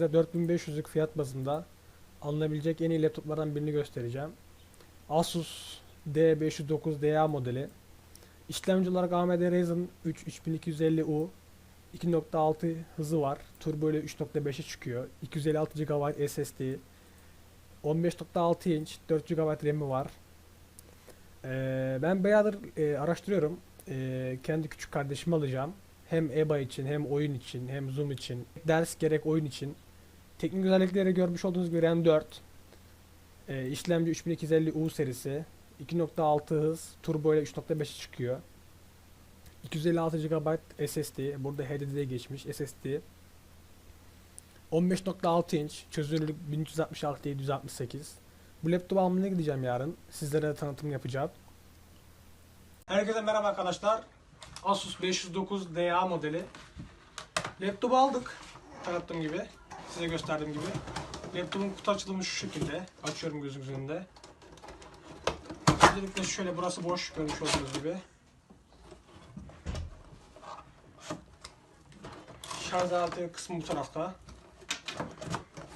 size 4500'lük fiyat bazında alınabilecek en iyi laptoplardan birini göstereceğim. Asus D509DA modeli. İşlemci olarak AMD Ryzen 3 3250U 2.6 hızı var. Turbo ile 3.5'e çıkıyor. 256 GB SSD. 15.6 inç 4 GB RAM'i var. Ee, ben bayağıdır e, araştırıyorum. Ee, kendi küçük kardeşimi alacağım. Hem EBA için hem oyun için hem Zoom için. Ders gerek oyun için. Teknik özellikleri görmüş olduğunuz gibi RAM 4. Ee, işlemci 3250U serisi. 2.6 hız. Turbo ile 3.5'e çıkıyor. 256 GB SSD. Burada HDD geçmiş SSD. 15.6 inç. Çözünürlük 1366 768. Bu laptopu almaya gideceğim yarın. Sizlere de tanıtım yapacağım. Herkese merhaba arkadaşlar. Asus 509 DA modeli. Laptopu aldık. Tanıttığım gibi. Size gösterdiğim gibi. Laptopun kutu açılımı şu şekilde. Açıyorum gözünüz önünde. Öncelikle şöyle burası boş görmüş olduğunuz gibi. Şarj aleti kısmı bu tarafta.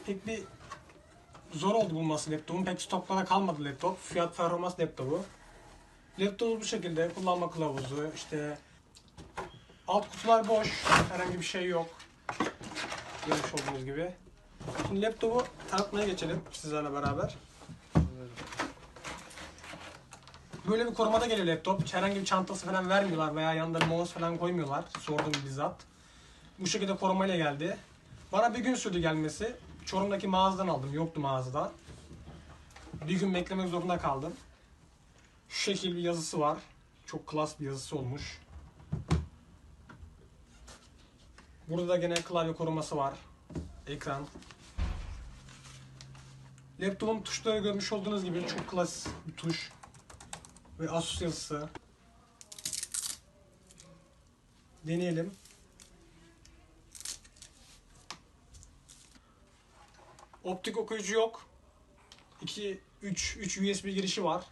Pek bir zor oldu bulması laptopun. Pek stoklara kalmadı laptop. Fiyat performans laptopu. Laptopumuz bu şekilde. Kullanma kılavuzu, işte alt kutular boş. Herhangi bir şey yok. Görmüş olduğunuz gibi. Şimdi laptopu tanıtmaya geçelim sizlerle beraber. Böyle bir korumada geliyor laptop. Herhangi bir çantası falan vermiyorlar veya yanında mouse falan koymuyorlar. Sordum bizzat. Bu şekilde korumayla geldi. Bana bir gün sürdü gelmesi. Çorum'daki mağazadan aldım. Yoktu mağazada. Bir gün beklemek zorunda kaldım. Şu şekil bir yazısı var. Çok klas bir yazısı olmuş. Burada da gene klavye koruması var. Ekran. Laptopun tuşları görmüş olduğunuz gibi çok klas bir tuş. Ve Asus yazısı. Deneyelim. Optik okuyucu yok. 2 3 3 USB girişi var.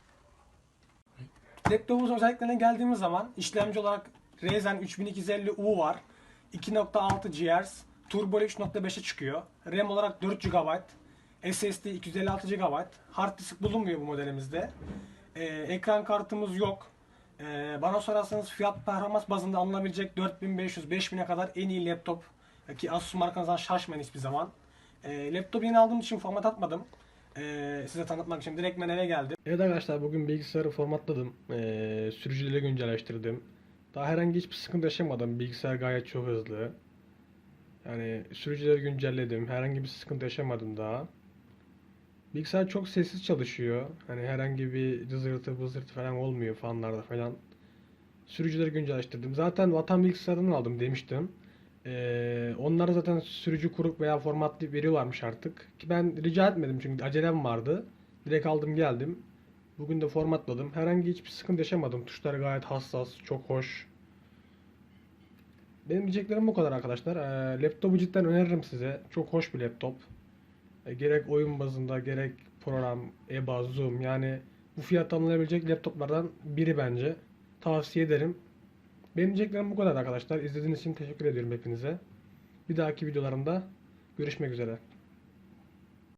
Laptopumuzun özelliklerine geldiğimiz zaman işlemci olarak Ryzen 3250U var. 2.6 GHz, Turbo ile 3.5'e çıkıyor. RAM olarak 4 GB, SSD 256 GB. Hard disk bulunmuyor bu modelimizde. Ee, ekran kartımız yok. Ee, bana sorarsanız fiyat performans bazında alınabilecek 4500-5000'e kadar en iyi laptop. Ki Asus markanızdan şaşmayın hiçbir zaman. E, laptopu yeni aldığım için format atmadım. E, size tanıtmak için direkt ben eve geldim. Evet arkadaşlar bugün bilgisayarı formatladım. E, sürücüleri güncelleştirdim. Daha herhangi hiçbir sıkıntı yaşamadım. Bilgisayar gayet çok hızlı. Yani sürücüleri güncelledim. Herhangi bir sıkıntı yaşamadım daha. Bilgisayar çok sessiz çalışıyor. Hani herhangi bir cızırtı bızırtı falan olmuyor fanlarda falan. Sürücüleri güncelleştirdim. Zaten vatan bilgisayarını aldım demiştim. Ee, onlara zaten sürücü kurup veya formatlayıp veriyorlarmış artık. Ki ben rica etmedim çünkü acelem vardı. Direkt aldım geldim. Bugün de formatladım. Herhangi hiçbir sıkıntı yaşamadım. Tuşlar gayet hassas, çok hoş. Benim diyeceklerim bu kadar arkadaşlar. Ee, laptopu cidden öneririm size. Çok hoş bir laptop. Ee, gerek oyun bazında gerek program, EBA, Zoom yani bu fiyata alınabilecek laptoplardan biri bence. Tavsiye ederim. Benim diyeceklerim bu kadar arkadaşlar. İzlediğiniz için teşekkür ediyorum hepinize. Bir dahaki videolarımda görüşmek üzere.